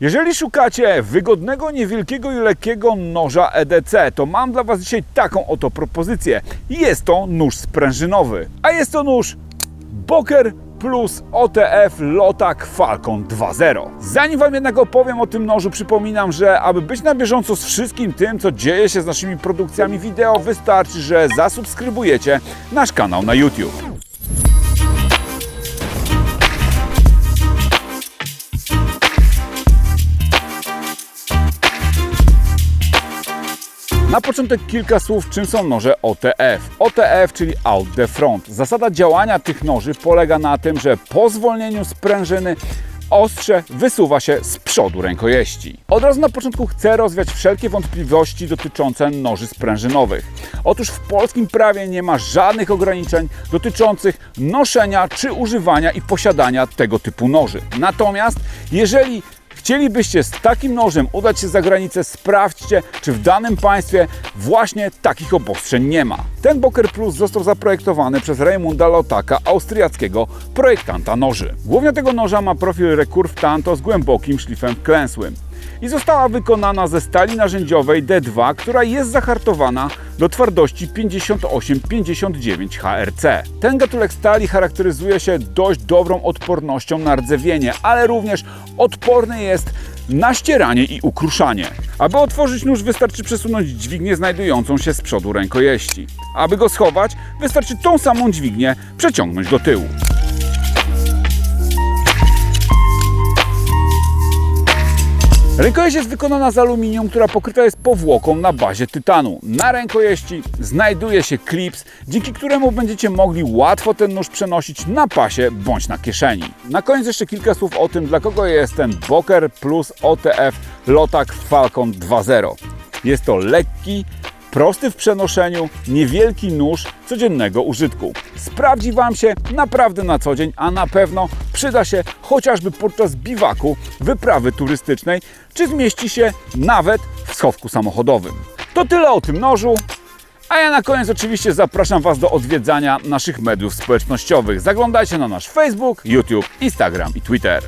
Jeżeli szukacie wygodnego, niewielkiego i lekkiego noża EDC, to mam dla Was dzisiaj taką oto propozycję. Jest to nóż sprężynowy, a jest to nóż Boker plus OTF Lotak Falcon 2.0. Zanim Wam jednak opowiem o tym nożu, przypominam, że aby być na bieżąco z wszystkim tym, co dzieje się z naszymi produkcjami wideo, wystarczy, że zasubskrybujecie nasz kanał na YouTube. Na początek kilka słów, czym są noże OTF. OTF, czyli Out the Front. Zasada działania tych noży polega na tym, że po zwolnieniu sprężyny ostrze wysuwa się z przodu rękojeści. Od razu na początku chcę rozwiać wszelkie wątpliwości dotyczące noży sprężynowych. Otóż w polskim prawie nie ma żadnych ograniczeń dotyczących noszenia czy używania i posiadania tego typu noży. Natomiast jeżeli Chcielibyście z takim nożem udać się za granicę, sprawdźcie, czy w danym państwie właśnie takich obostrzeń nie ma. Ten Boker Plus został zaprojektowany przez Raimunda Lotaka, austriackiego projektanta noży. Głównie tego noża ma profil Recurve Tanto z głębokim szlifem klęsłym i została wykonana ze stali narzędziowej D2, która jest zahartowana do twardości 58-59 HRC. Ten gatunek stali charakteryzuje się dość dobrą odpornością na rdzewienie, ale również odporny jest na ścieranie i ukruszanie. Aby otworzyć nóż wystarczy przesunąć dźwignię znajdującą się z przodu rękojeści. Aby go schować wystarczy tą samą dźwignię przeciągnąć do tyłu. Rękojeść jest wykonana z aluminium, która pokryta jest powłoką na bazie tytanu. Na rękojeści znajduje się klips, dzięki któremu będziecie mogli łatwo ten nóż przenosić na pasie bądź na kieszeni. Na koniec jeszcze kilka słów o tym, dla kogo jest ten Boker plus OTF Lotak Falcon 2.0. Jest to lekki, prosty w przenoszeniu, niewielki nóż codziennego użytku. Sprawdzi Wam się naprawdę na co dzień, a na pewno przyda się chociażby podczas biwaku, wyprawy turystycznej, czy zmieści się nawet w schowku samochodowym. To tyle o tym nożu. A ja na koniec oczywiście zapraszam Was do odwiedzania naszych mediów społecznościowych. Zaglądajcie na nasz Facebook, YouTube, Instagram i Twitter.